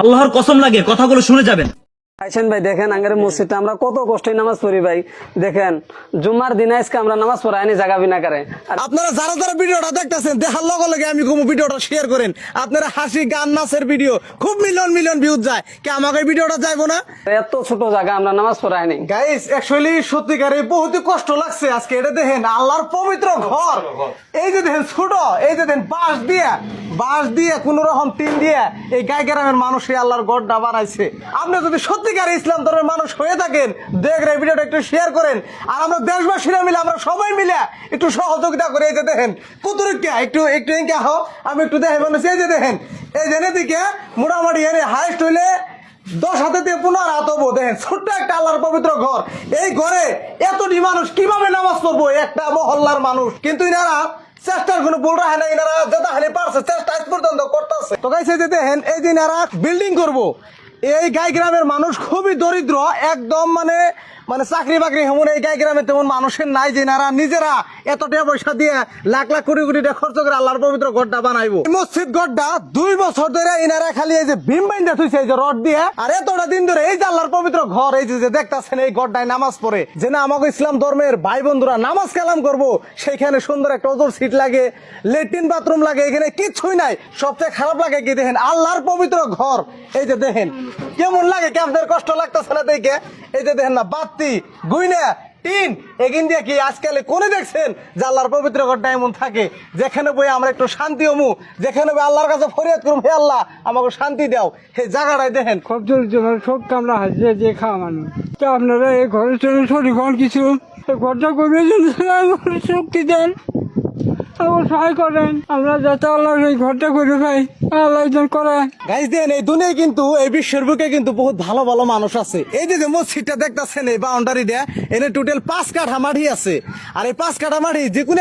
আল্লাহর কসম লাগে কথাগুলো শুনে যাবেন। আইসেন ভাই দেখেন আঙ্গের মসজিদে আমরা কত কষ্টে নামাজ পড়ি ভাই। দেখেন জুম্মার দিন আজকে আমরা নামাজ জায়গা বিনা করে। আপনারা যারা যারা ভিডিওটা দেখতেছেন দেখার লগে লগে আমি কোনো ভিডিওটা শেয়ার করেন। আপনারা হাসি গান নাচের ভিডিও খুব মিলিয়ন মিলিয়ন ভিউজ যায়। কে আমাকে ভিডিওটা যাইবো না? এত ছোট জায়গা আমরা নামাজ পড়াই নি গাইস অ্যাকচুয়ালি সত্যিকারে বহুত কষ্ট লাগছে আজকে। এটা দেখেন আল্লাহর পবিত্র ঘর। এই যে দেখেন ছোট এই যে দেখেন বাঁশ দিয়ে বাঁশ দিয়ে, কোন রকম টিন দিয়ে এই গাই গ্রামের মানুষ এই আল্লাহর গড়টা বানাইছে। আপনি যদি সত্যিকার ইসলাম ধর্মের মানুষ হয়ে থাকেন এই ভিডিওটা একটু শেয়ার করেন। আর আমরা দেশবাসীরা মিলে, আমরা সবাই মিলে একটু সহযোগিতা করে এই যে দেখেন কুতুরিকা একটু একটু এঁকে হো আমি একটু দেখে মানুষ এই যে দেখেন, এই জেনে দিকে মোটামুটি এনে হাইস্ট হইলে দশ হাতে দিয়ে পুনর হাত দেখেন, ছোট্ট একটা আল্লাহর পবিত্র ঘর। এই ঘরে এতটি মানুষ, কীভাবে নামাজ পড়ব? একটা মহল্লার মানুষ। কিন্তু ইনারা না পারছে, চেষ্টা পর্যন্ত যেতে এই দিন বিল্ডিং করব। এই গাই গ্রামের মানুষ খুবই দরিদ্র, একদম মানে মানে চাকরি বাকরি হেমন, এই গাই গ্রামে তেমন মানুষের নাই যে নারা, নিজেরা এত টাকা পয়সা দিয়ে লাখ লাখ কোটি কোটি টাকা খরচ করে আল্লাহর পবিত্র গড়টা বানাইবো। মসজিদ গড়টা দুই বছর ধরে ইনারা খালি এই যে ভীম বাইন্দা থুইছে, এই যে রড দিয়ে। আর এতটা দিন ধরে এই যে আল্লাহর পবিত্র ঘর, এই যে দেখতাছেন এই গড়টায় নামাজ পড়ে, যে না, আমাকে ইসলাম ধর্মের ভাই বন্ধুরা নামাজ কালাম করব, সেইখানে সুন্দর একটা ওজোর সিট লাগে, লেট্রিন বাথরুম লাগে, এখানে কিচ্ছুই নাই, সবচেয়ে খারাপ লাগে কি দেখেন, আল্লাহর পবিত্র ঘর, এই যে দেখেন, কেমন লাগে কি আপনাদের কষ্ট লাগতেছে না দেখে? এই যে দেখেন না বাতি গুইনা তিন এগিন দিয়ে কি আজকালে কোনে দেখছেন যে আল্লাহর পবিত্র ঘরটা এমন থাকে? যেখানে বই আমরা একটু শান্তি অমু যেখানে বই আল্লাহর কাছে ফরিয়াদ করুম, হে আল্লাহ, আমাকে শান্তি দাও। হে জায়গাটাই দেখেন। খুব জোর সব কামরা হাজিয়ে যে খাওয়া মানুষ। তো আপনারা এই ঘরের জন্য শরীর কিছু ঘরটা করবে শক্তি দেন। আল্লাহর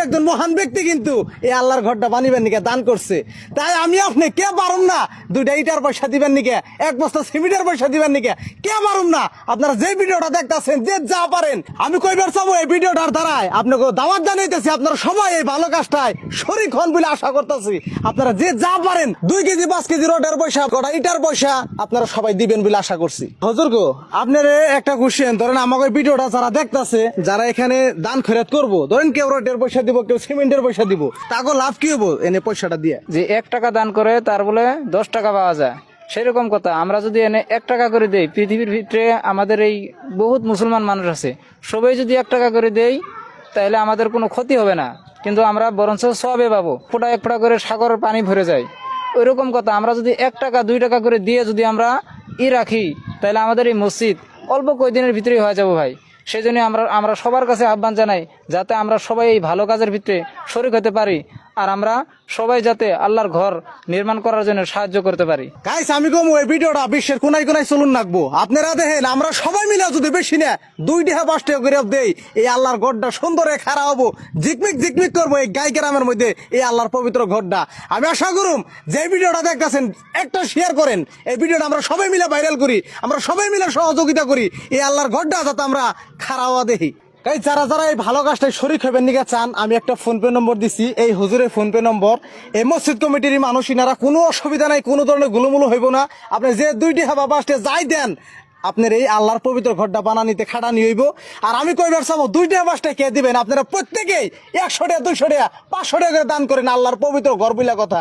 ঘরটা মহান ব্যক্তি কিন্তু এই আল্লাহর ঘরটা বানিবেন নিকে, দান করছে। তাই আমি আপনি কে পারুম না, দুইটা ইটার পয়সা দিবেন নিকে, এক বস্তা সিমেন্টের পয়সা দিবেন নিকে, কে পারুম না? আপনারা যে ভিডিওটা দেখতেছেন, যে যা পারেন, আমি কইবার চাবো, এই ভিডিওটার দ্বারাই আপনাকে দাওয়াত জানাইতেছি, আপনারা সবাই এই ভালো কাজটায় শরীর হন বলে আশা করতেছি। আপনারা যে যা পারেন, দুই কেজি, পাঁচ কেজি রোডের পয়সা কটা ইটার পয়সা আপনারা সবাই দিবেন বলে আশা করছি। হজুর গো, আপনার একটা কোশ্চেন ধরেন আমাকে ভিডিওটা যারা দেখতাছে, যারা এখানে দান খরচ করব, ধরেন কেউ রোডের পয়সা দিব, কেউ সিমেন্টের পয়সা দিব তাকে লাভ কি হব এনে পয়সাটা দিয়ে? যে এক টাকা দান করে তার বলে দশ টাকা পাওয়া যায়। সেরকম কথা, আমরা যদি এনে এক টাকা করে দেই, পৃথিবীর ভিতরে আমাদের এই বহুত মুসলমান মানুষ আছে, সবাই যদি এক টাকা করে দেই তাহলে আমাদের কোনো ক্ষতি হবে না। কিন্তু আমরা বরঞ্চ সবে পাবো। ফোটা এক ফোটা করে সাগরের পানি ভরে যায়। ওইরকম কথা, আমরা যদি এক টাকা, দুই টাকা করে দিয়ে যদি আমরা ই রাখি, তাহলে আমাদের এই মসজিদ অল্প কয়েকদিনের ভিতরেই হয়ে যাব ভাই। সেই জন্য আমরা আমরা সবার কাছে আহ্বান জানাই, যাতে আমরা সবাই এই ভালো কাজের ভিতরে শরিক হতে পারি। আর আমরা সবাই যাতে আল্লাহর ঘর নির্মাণ করার জন্য সাহায্য করতে পারি। গাইস, আমি কম, এই ভিডিওটা বিশ্বের কোনায় কোনায় চলুন রাখব আপনারা দেখেন, আমরা সবাই মিলে যদি বেশি না, দুই টাকা পাঁচ টাকা করে দেই, এই আল্লাহর ঘরটা সুন্দর খারা হব। জিকমিক জিকমিক করব এই গাই গ্রামের মধ্যে, এই আল্লাহর পবিত্র ঘরটা। আমি আশা করুম, যে ভিডিওটা দেখতেছেন, একটা শেয়ার করেন। এই ভিডিওটা আমরা সবাই মিলে ভাইরাল করি, আমরা সবাই মিলে সহযোগিতা করি, এই আল্লাহর ঘরটা যাতে আমরা খারা হওয়া দেখি। গাই যারা যারা এই ভালো কাজটাই শরিক হবেন নিকে চান, আমি একটা ফোন পে নম্বর দিছি। এই হুজুরের ফোন পে নম্বর। এই মসজিদ কমিটির মানুষ, ইনারা কোনো অসুবিধা নাই, কোনো ধরনের গুলুমুলু হইব না। আপনি যে দুইটি হাবা বাসটে যাই দেন, আপনার এই আল্লাহর পবিত্র ঘরটা বানানিতে খাটানি হইব। আর আমি কইবার চাবো দুইটা বাসটা কে দিবেন? আপনারা প্রত্যেকেই একশো টাকা, দুইশো টাকা, পাঁচশো টাকা করে দান করেন আল্লাহর পবিত্র ঘর বইলা কথা।